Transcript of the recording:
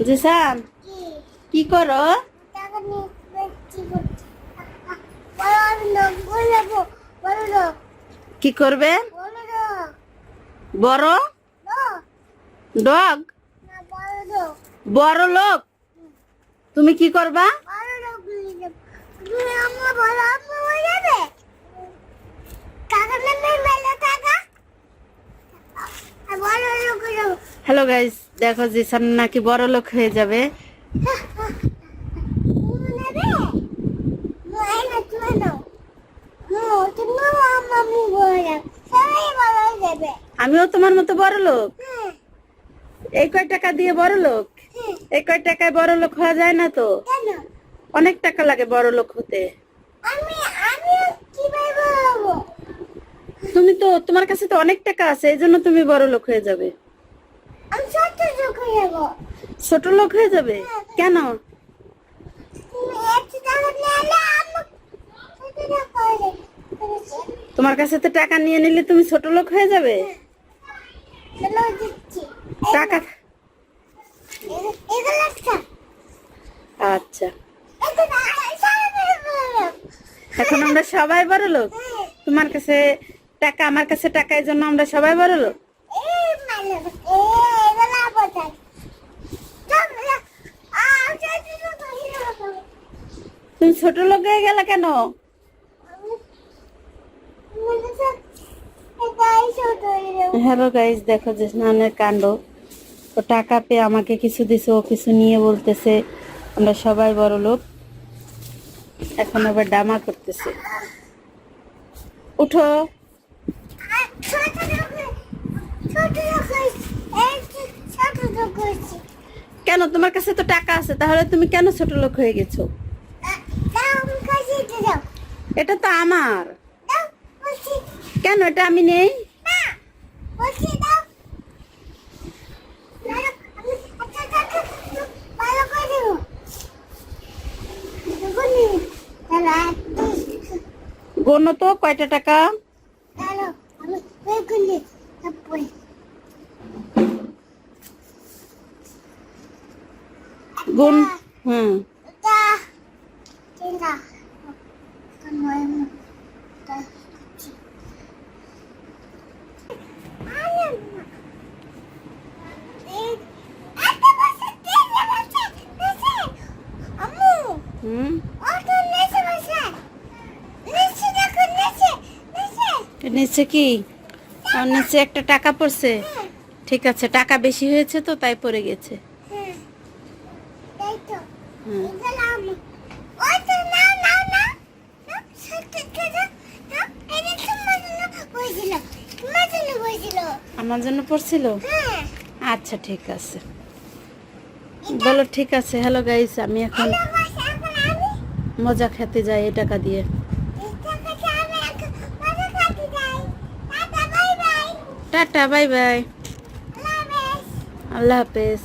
জিসান কি করো? কি করবে? বড়? ডগ? বড় লোক? তুমি কি করবা বড় লোক নিয়ে যাব তুমি আমার বড় আম্মু হয়ে যাবে টাকা নেবে মেলে টাকা আর বড় লোক হয়ে যাব হ্যালো গাইস দেখো, জিসান নাকি বড় লোক হয়ে যাবে। আমিও তোমার মতো বড় লোক? এই কয় টাকা দিয়ে বড় লোক? এই কয় টাকায় বড় লোক হওয়া যায় না তো? অনেক টাকা লাগে বড় লোক হতে। তুমি তো, তোমার কাছে তো অনেক টাকা আছে, এই জন্য তুমি বড় লোক হয়ে যাবে আমি ছোট লোক হয়ে যাব ছোট লোক হয়ে যাবে? কেন? তোমার কাছে তো টাকা নিয়ে নিলে তুমি ছোট লোক হয়ে যাবে? টাকা আচ্ছা। এখন আমরা সবাই বড় লোক? তোমার কাছে টাকা, আমার কাছে টাকা জন্য আমরা সবাই বড় লোক এই মানে এই এগুলো বোঝাই চলো আ ছোট লোক হয়ে যাব তুমি ছোট লোক হয়ে গেলে কেন? হ্যালো গাইজ দেখো যে স্নানের কাণ্ড। ও টাকা পেয়ে আমাকে কিছু দিছে, ও কিছু নিয়ে বলতেছে। আমরা সবাই বড় লোক। এখন আবার ডামা করতেছে। উঠো। কেন? তোমার কাছে তো টাকা আছে, তাহলে তুমি কেন ছোট লোক হয়ে গেছো? এটা তো আমার। কেন এটা আমি নেই? গণ তো কয়টা টাকা? গুণ হুম। নিচে কি? আর নিচে একটা টাকা পড়ছে। ঠিক আছে টাকা বেশি হয়েছে তো তাই পড়ে গেছে। হুম। আমার জন্য পড়ছিল? আচ্ছা ঠিক আছে। বলো ঠিক আছে হ্যালো গাইস আমি এখন মজা খেতে যাই এই টাকা দিয়ে। টাটা বাই বাই আল্লাহ হাফেজ।